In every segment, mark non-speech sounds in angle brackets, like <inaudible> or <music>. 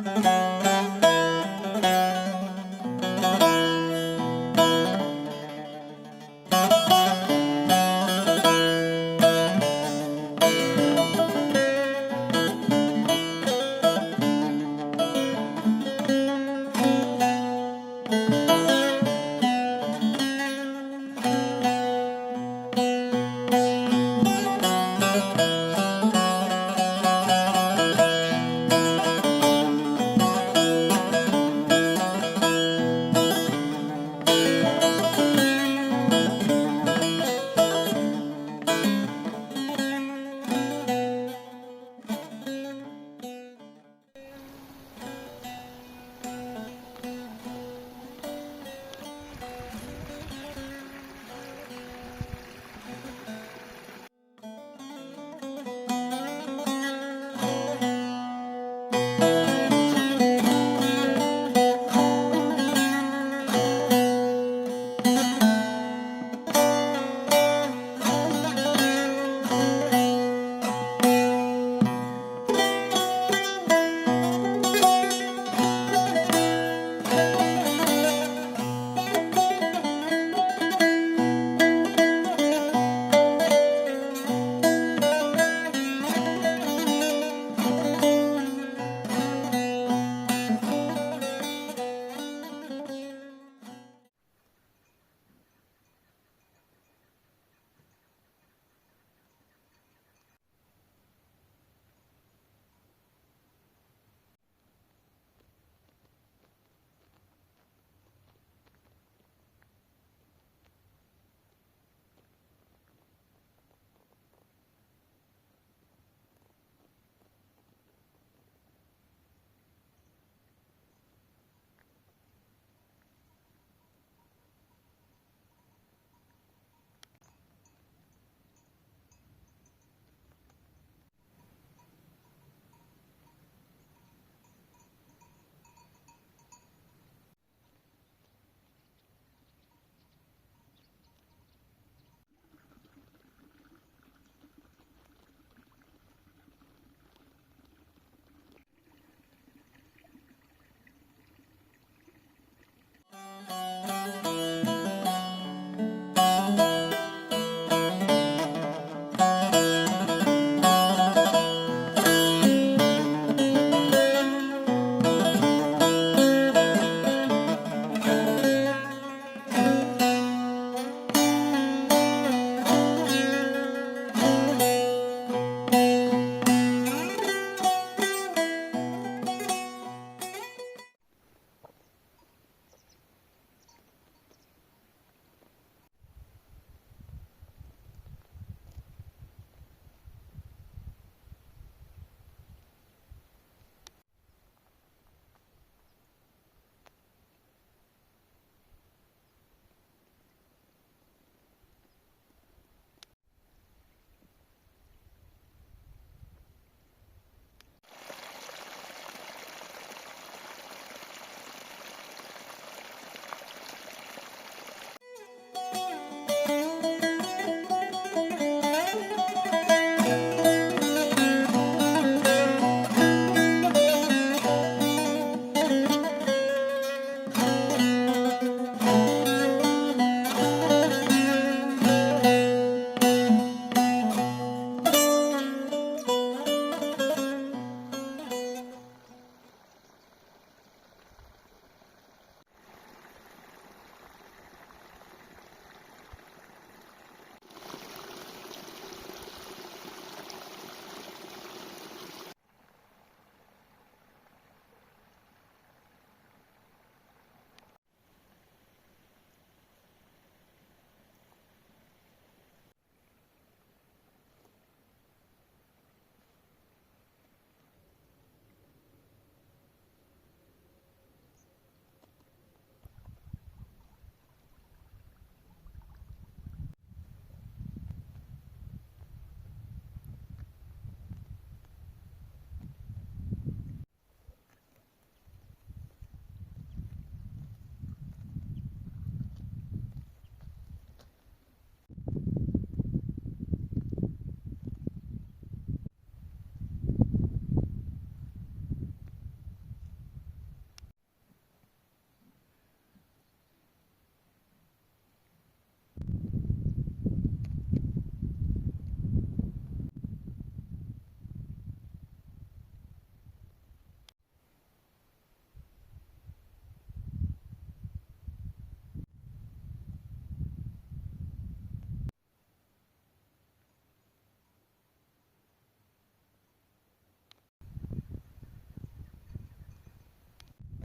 Müzik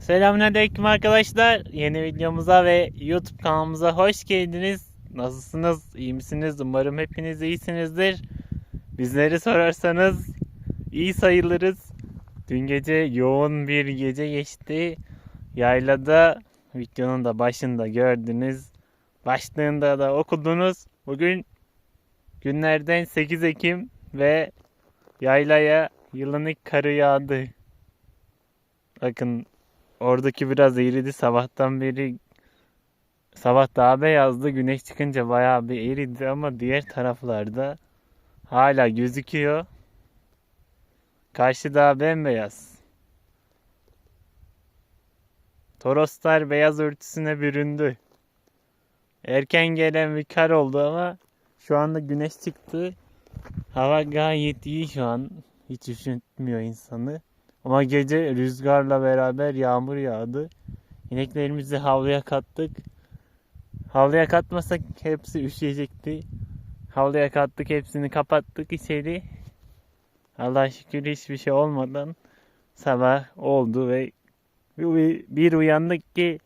Selamünaleyküm arkadaşlar. Yeni videomuza ve YouTube kanalımıza hoş geldiniz. Nasılsınız? İyi misiniz? Umarım hepiniz iyisinizdir. Bizleri sorarsanız iyi sayılırız. Dün gece yoğun bir gece geçti. Yaylada videonun da başında gördünüz. Başlığında da okudunuz. Bugün günlerden 8 Ekim ve yaylaya yılın ilk karı yağdı. Bakın Oradaki biraz eridi sabahtan beri sabah daha beyazdı güneş çıkınca bayağı bir eridi ama diğer taraflarda hala gözüküyor. Karşı daha bembeyaz. Toroslar beyaz örtüsüne büründü. Erken gelen bir kar oldu ama şu anda güneş çıktı. Hava gayet iyi şu an. Hiç üşütmüyor insanı. Ama gece rüzgarla beraber yağmur yağdı. İneklerimizi havluya kattık. Havluya katmasak hepsi üşüyecekti. Havluya kattık hepsini kapattık içeri. Allah şükür hiçbir şey olmadan sabah oldu ve bir- uyandık ki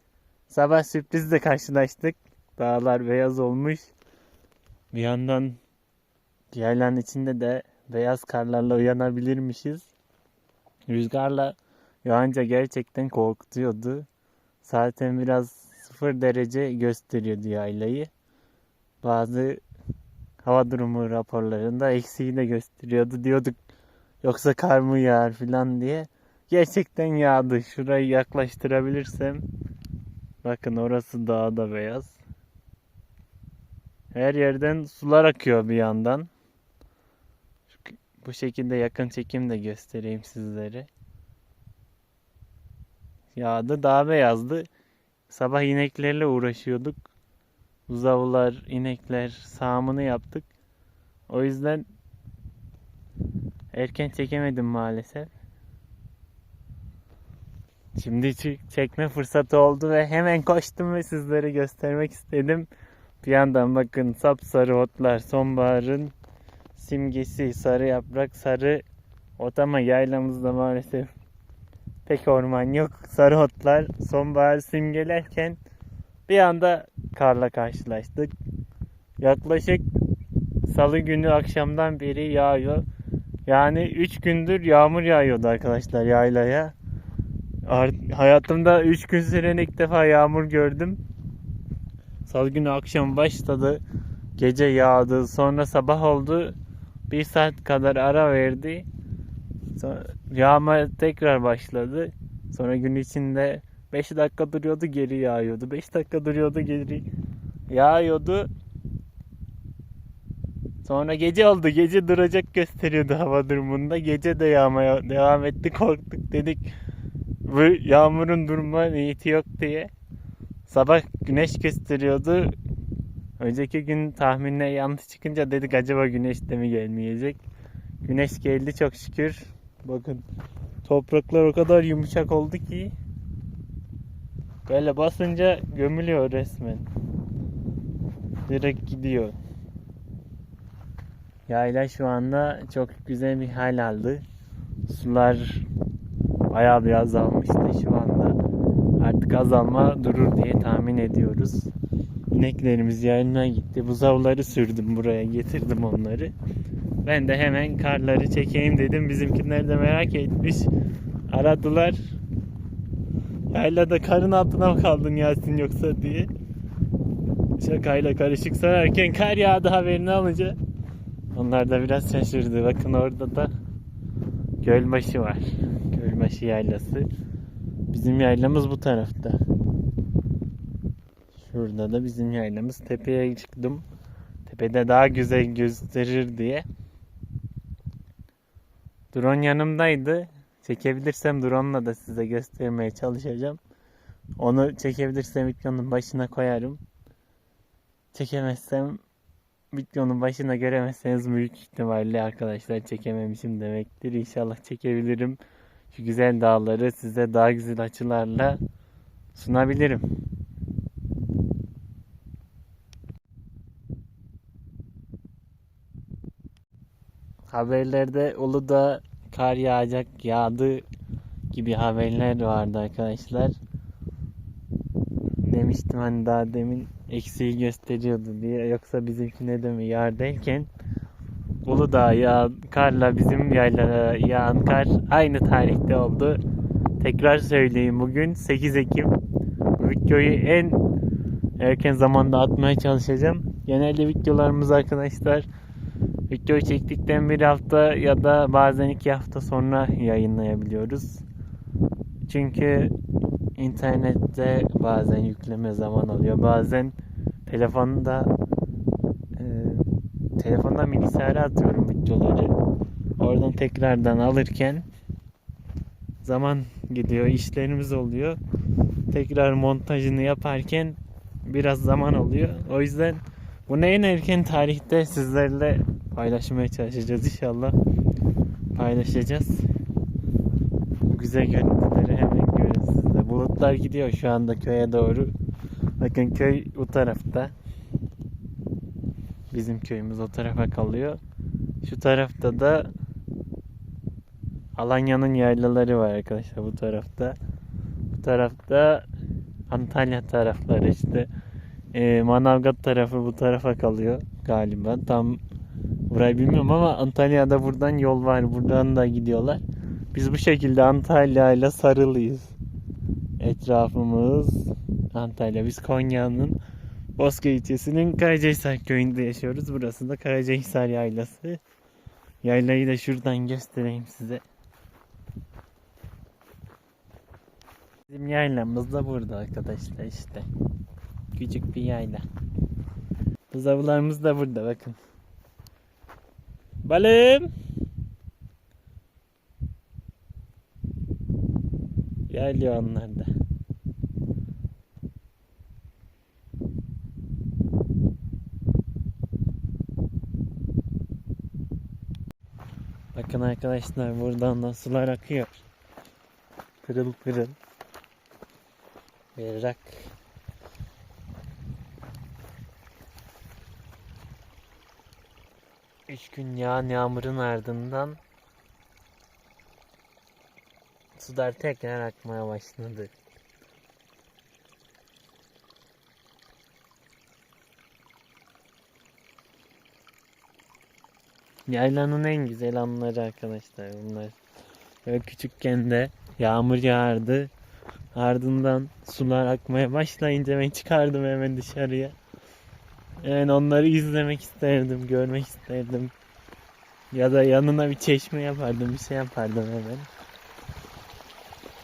sabah sürprizle karşılaştık. Dağlar beyaz olmuş. Bir yandan yaylanın içinde de beyaz karlarla uyanabilirmişiz. Rüzgarla yağınca gerçekten korkutuyordu. Zaten biraz sıfır derece gösteriyordu yaylayı. Bazı hava durumu raporlarında eksiği de gösteriyordu. Diyorduk yoksa kar mı yağar filan diye. Gerçekten yağdı. Şurayı yaklaştırabilirsem. Bakın orası daha da beyaz. Her yerden sular akıyor bir yandan. Bu şekilde yakın çekim de göstereyim sizlere. Yağdı daha beyazdı. Sabah ineklerle uğraşıyorduk. Buzavlar, inekler sağımını yaptık. O yüzden erken çekemedim maalesef. Şimdi çek- çekme fırsatı oldu ve hemen koştum ve sizlere göstermek istedim. Bir yandan bakın sapsarı otlar sonbaharın simgesi sarı yaprak sarı ot ama yaylamızda maalesef pek orman yok. Sarı otlar sonbahar simgelerken bir anda karla karşılaştık. Yaklaşık salı günü akşamdan beri yağıyor. Yani 3 gündür yağmur yağıyordu arkadaşlar yaylaya. Ar- Hayatımda 3 gün süren ilk defa yağmur gördüm. Salı günü akşam başladı. Gece yağdı. Sonra sabah oldu. Bir saat kadar ara verdi. Sonra yağma tekrar başladı. Sonra gün içinde 5 dakika duruyordu geri yağıyordu. 5 dakika duruyordu geri yağıyordu. Sonra gece oldu. Gece duracak gösteriyordu hava durumunda. Gece de yağmaya devam etti. Korktuk dedik. Bu yağmurun durma niyeti yok diye. Sabah güneş gösteriyordu. Önceki gün tahminle yanlış çıkınca dedik acaba güneş de mi gelmeyecek. Güneş geldi çok şükür. Bakın topraklar o kadar yumuşak oldu ki böyle basınca gömülüyor resmen. Direkt gidiyor. Yayla şu anda çok güzel bir hal aldı. Sular bayağı bir azalmıştı şu anda. Artık azalma durur diye tahmin ediyoruz. İneklerimiz yayılmaya gitti. Buzavları sürdüm buraya getirdim onları. Ben de hemen karları çekeyim dedim. Bizimkiler de merak etmiş. Aradılar. Yaylada karın altına mı kaldın Yasin yoksa diye. Şakayla karışık sorarken kar yağdı haberini alınca onlar da biraz şaşırdı. Bakın orada da Gölbaşı var. Gölbaşı yaylası. Bizim yaylamız bu tarafta. Şurada da bizim yaylamız. Tepeye çıktım. Tepede daha güzel gösterir diye. Drone yanımdaydı. Çekebilirsem drone'la da size göstermeye çalışacağım. Onu çekebilirsem videonun başına koyarım. Çekemezsem videonun başına göremezseniz büyük ihtimalle arkadaşlar çekememişim demektir. İnşallah çekebilirim. Şu güzel dağları size daha güzel açılarla sunabilirim. Haberlerde Uludağ kar yağacak yağdı gibi haberler vardı arkadaşlar. Demiştim hani daha demin eksiği gösteriyordu diye. Yoksa bizimkine de mi yağar derken Uludağ yağan karla bizim yaylara yağan kar aynı tarihte oldu. Tekrar söyleyeyim bugün 8 Ekim. Bu videoyu en erken zamanda atmaya çalışacağım. Genelde videolarımız arkadaşlar Videoyu çektikten bir hafta ya da bazen iki hafta sonra yayınlayabiliyoruz. Çünkü internette bazen yükleme zaman alıyor. Bazen telefonda e, telefondan bilgisayara atıyorum videoları. Oradan tekrardan alırken zaman gidiyor, işlerimiz oluyor. Tekrar montajını yaparken biraz zaman oluyor. O yüzden bunu en erken tarihte sizlerle paylaşmaya çalışacağız inşallah. Paylaşacağız. Güzel görüntüleri hemen de. Bulutlar gidiyor şu anda köye doğru. Bakın köy bu tarafta. Bizim köyümüz o tarafa kalıyor. Şu tarafta da Alanya'nın yaylaları var arkadaşlar bu tarafta. Bu tarafta Antalya tarafları işte. Ee, Manavgat tarafı bu tarafa kalıyor galiba. Tam burayı bilmiyorum ama Antalya'da buradan yol var. Buradan da gidiyorlar. Biz bu şekilde Antalya ile sarılıyız. Etrafımız Antalya. Biz Konya'nın Bozköy ilçesinin Karacahisar köyünde yaşıyoruz. Burası da Karacahisar yaylası. Yaylayı da şuradan göstereyim size. Bizim yaylamız da burada arkadaşlar işte. Küçük bir yayla. Buzavlarımız da burada bakın. Balım. Geliyor onlar da. Bakın arkadaşlar buradan da sular akıyor. Pırıl pırıl. Berrak. Üç gün yağan yağmurun ardından sular tekrar akmaya başladı. Yaylanın en güzel anları arkadaşlar bunlar. Böyle küçükken de yağmur yağardı. Ardından sular akmaya başlayınca ben çıkardım hemen dışarıya. Yani onları izlemek isterdim, görmek isterdim. Ya da yanına bir çeşme yapardım, bir şey yapardım hemen.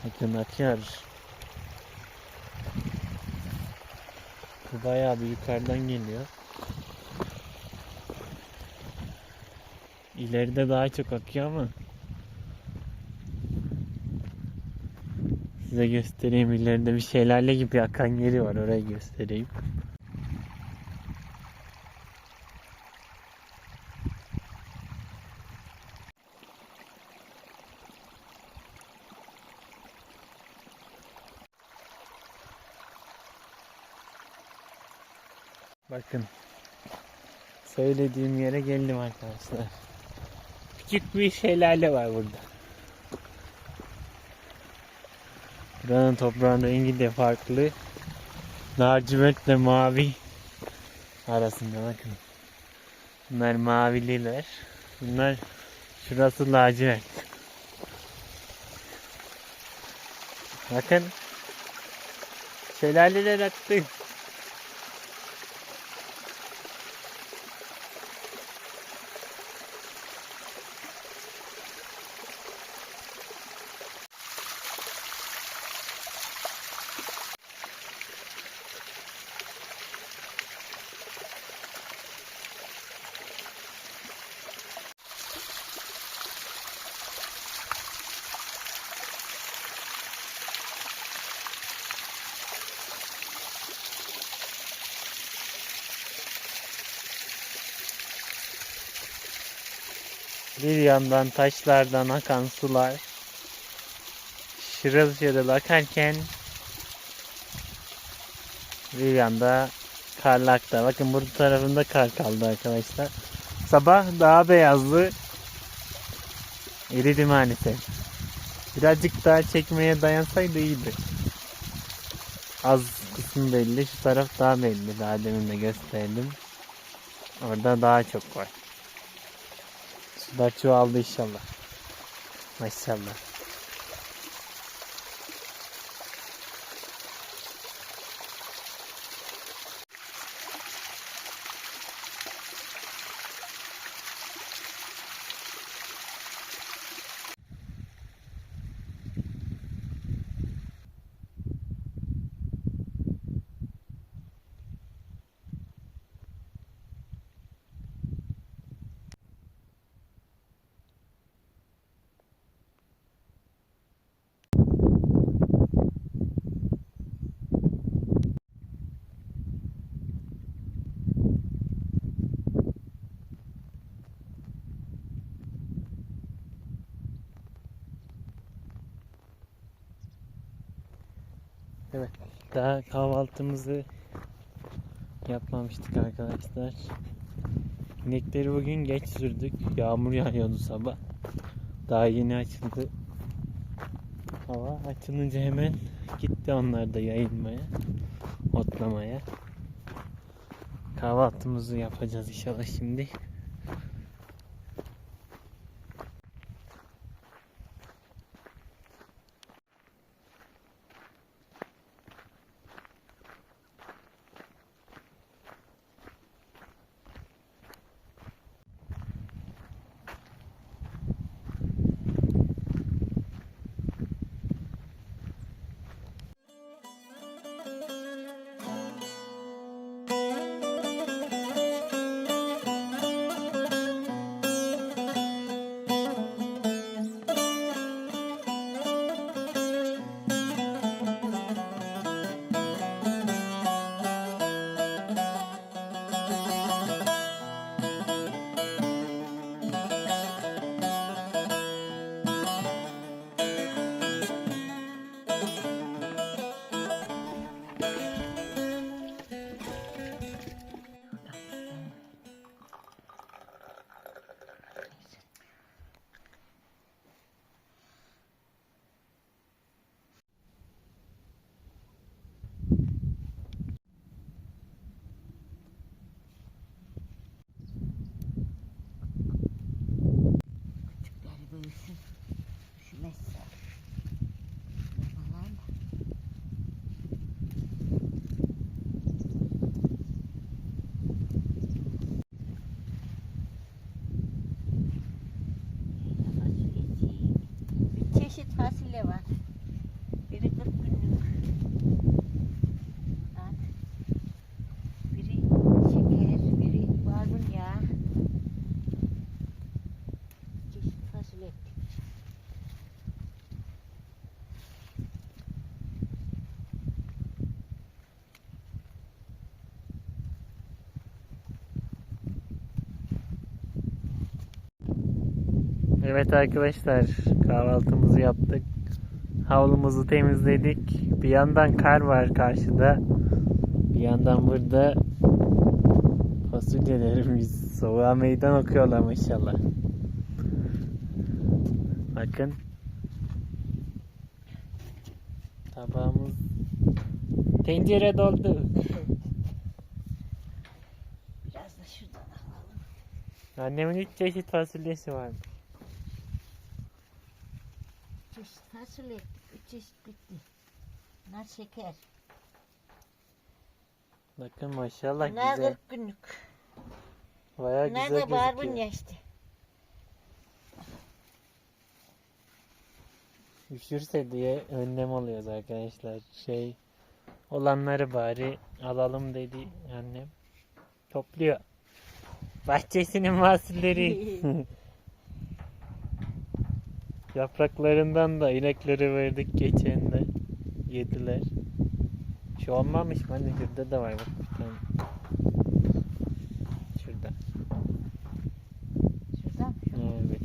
Bakın akıyor. Bu bayağı bir yukarıdan geliyor. İleride daha çok akıyor ama size göstereyim ileride bir şelale gibi akan yeri var orayı göstereyim. Bakın. Söylediğim yere geldim arkadaşlar. Küçük bir şelale var burada. Buranın toprağın rengi de farklı. Lacivertle mavi arasında bakın. Bunlar mavililer. Bunlar şurası lacivert. Bakın. Şelaleler aktı. Yandan taşlardan akan sular şırıl şırıl akarken bir yanda karlakta. Bakın burada tarafında kar kaldı arkadaşlar. Sabah daha beyazdı. Eridi maalesef. Birazcık daha çekmeye dayansaydı iyiydi. Az kısmı belli. Şu taraf daha belli. Daha demin de gösterdim. Orada daha çok var. Sular çoğaldı inşallah. Maşallah. Evet. Daha kahvaltımızı yapmamıştık arkadaşlar. İnekleri bugün geç sürdük. Yağmur yağıyordu sabah. Daha yeni açıldı. Hava açılınca hemen gitti onlar da yayılmaya, otlamaya. Kahvaltımızı yapacağız inşallah şimdi. Evet arkadaşlar kahvaltımızı yaptık. Havlumuzu temizledik. Bir yandan kar var karşıda. Bir yandan burada fasulyelerimiz soğuğa meydan okuyorlar maşallah. Bakın. Tabağımız tencere doldu. Biraz da şuradan alalım. Annemin üç çeşit fasulyesi var. Çeşit fasulye. Üç çeşit bitti. Bunlar şeker. Bakın maşallah Bunlar güzel. 40 günlük. Bayağı Bunlar güzel da barbunya gözüküyor. işte. Üşürse diye önlem alıyoruz arkadaşlar. Şey olanları bari alalım dedi annem. Topluyor. Bahçesinin <laughs> mahsulleri. <laughs> Yapraklarından da inekleri verdik geçen de. Yediler. Şu olmamış mı? Hani şurada da var bak. bir tane. Şurada. Şuradan Evet.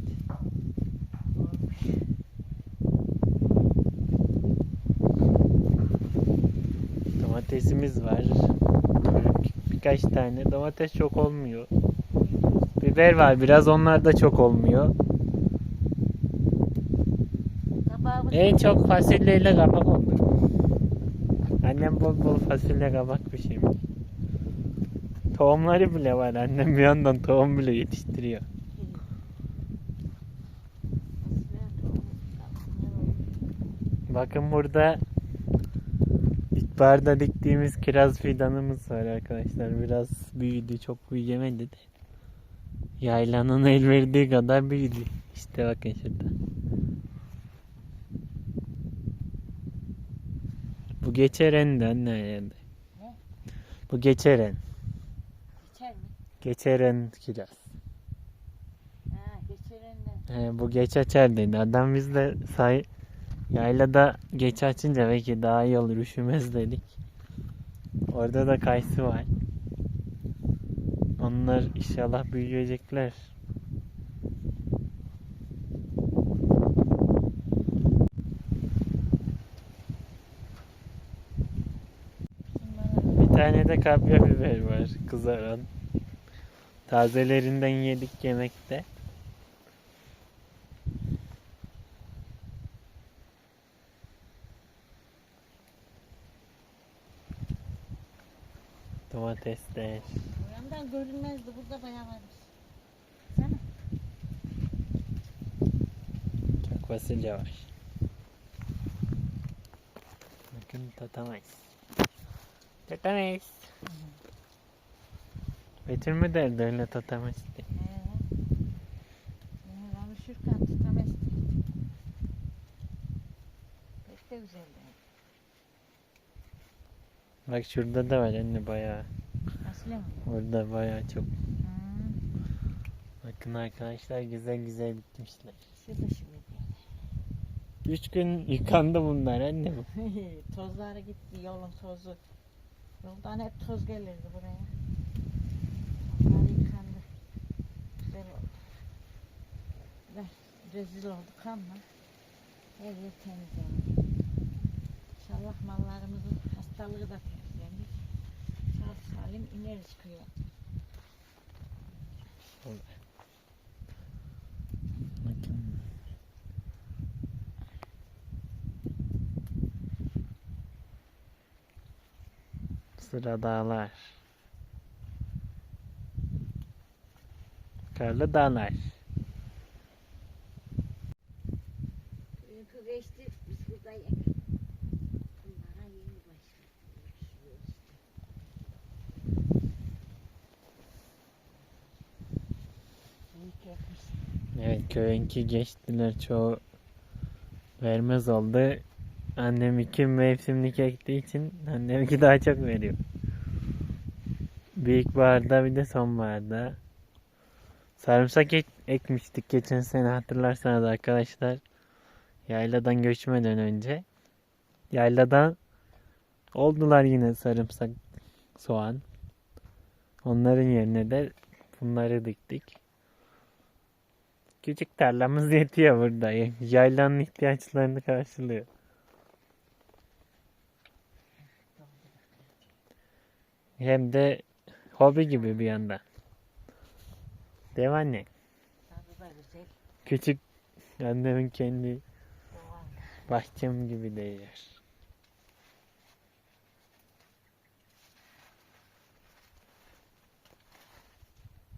Domatesimiz var. Birkaç tane. Domates çok olmuyor. Biber var biraz onlar da çok olmuyor. En çok fasulyeyle kabak oldu. Annem bol bol fasulye kabak pişirmiş. Tohumları bile var. Annem bir yandan tohum bile yetiştiriyor. Bakın burada ilkbaharda diktiğimiz kiraz fidanımız var arkadaşlar. Biraz büyüdü, çok büyüyemedi de. Yaylanın el verdiği kadar büyüdü. İşte bakın şurada. Bu anne yerinde. Ne? Bu geçeren. Geçer mi? Geçeren kiraz. Ha geçerinden. He, bu geç açar dedi. Adam biz de say yaylada geç açınca belki daha iyi olur üşümez dedik. Orada da kayısı var. Onlar inşallah büyüyecekler. Bir tane de kapya biber var kızaran. Tazelerinden yedik yemekte. Domatesler. Yandan görünmezdi. Burada bayağı varmış. Sana. Çok fasulye var. Bakın tatamayız. Tatamayız. Mü derdi öyle. He. Yine konuşurken tutamazdı. Pek de güzeldi. Bak şurada da var anne bayağı. Fasulye mi? Orada bayağı çok. Hmm. Bakın arkadaşlar güzel güzel bitmişler. Şu da şimdi. Üç gün yıkandı bunlar anne bu. <laughs> Tozları gitti. Yolun tozu. Yoldan hep toz gelirdi buraya. Onlar yıkandı. Güzel oldu. Ve rezil olduk ama her yer temiz oldu. İnşallah mallarımızın hastalığı da temizlenir. Sağ salim iner çıkıyor. Bakın. Sıra dağlar. Karlı dağlar. Uyku geçti. Biz burada yemek. Bunlara yeni başladık. Büyük yapmışsın. Evet köyünki geçtiler çoğu vermez oldu. Annem iki mevsimlik ektiği için annemki daha çok veriyor. Büyük baharda bir de sonbaharda. Sarımsak ek- ekmiştik geçen sene hatırlarsanız arkadaşlar. Yayladan göçmeden önce. Yayladan oldular yine sarımsak, soğan. Onların yerine de bunları diktik. Küçük tarlamız <laughs> yetiyor burada. Yaylanın ihtiyaçlarını karşılıyor. Hem de hobi gibi bir yandan. Değil mi anne? Tadı da güzel. Küçük annemin kendi Doğal. bahçem gibi değil.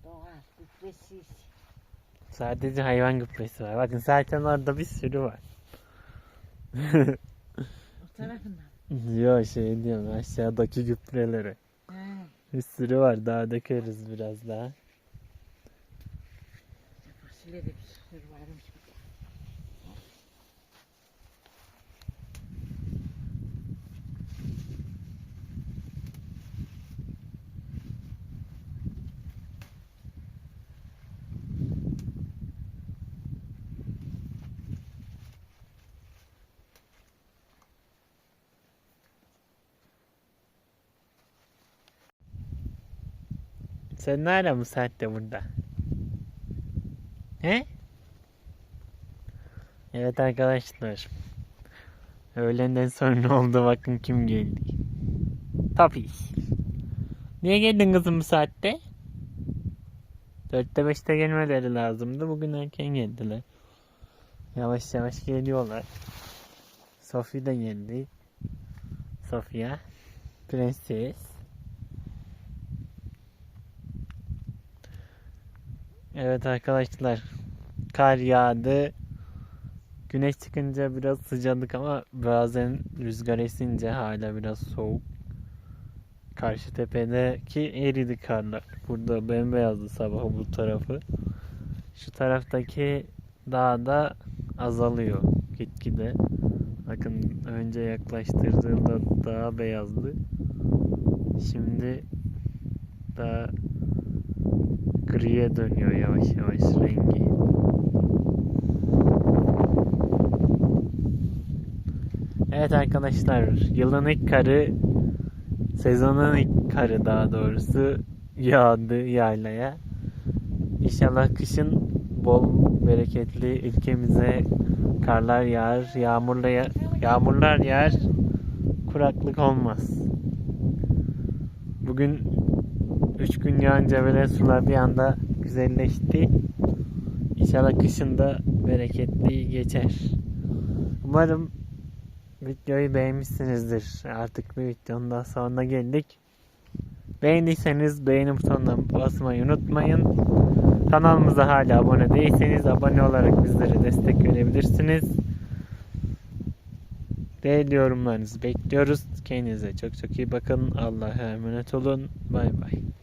Doğal. Gübresiz. Sadece hayvan gübresi var. Bakın zaten orada bir sürü var. O tarafından. Yok şey diyorum aşağıdaki gübreleri. He. Bir sürü var. Daha dökeriz biraz daha. Fasulye de bir sürü varmış. Sen ne ara bu saatte burada? He? Evet arkadaşlar. Öğlenden sonra oldu bakın kim geldi. Tabii. Niye geldin kızım bu saatte? Dörtte beşte gelmeleri lazımdı. Bugün erken geldiler. Yavaş yavaş geliyorlar. Sofi de geldi. Sofia. Prenses. Evet arkadaşlar. Kar yağdı. Güneş çıkınca biraz sıcadık ama bazen rüzgar esince hala biraz soğuk. Karşı tepedeki eridi karlar. Burada bembeyazdı sabah bu tarafı. Şu taraftaki dağda azalıyor gitgide. Bakın önce yaklaştırdığımda daha beyazdı. Şimdi daha griye dönüyor yavaş yavaş rengi. Evet arkadaşlar yılın ilk karı sezonun ilk karı daha doğrusu yağdı yaylaya. İnşallah kışın bol bereketli ülkemize karlar yağar, yağmurla ya- yağmurlar yağar, kuraklık olmaz. Bugün 3 gün yağınca böyle sular bir anda güzelleşti. İnşallah kışın da bereketli geçer. Umarım videoyu beğenmişsinizdir. Artık bir videonun daha sonuna geldik. Beğendiyseniz beğeni butonuna basmayı unutmayın. Kanalımıza hala abone değilseniz abone olarak bizlere destek verebilirsiniz. Değerli yorumlarınızı bekliyoruz. Kendinize çok çok iyi bakın. Allah'a emanet olun. Bay bay.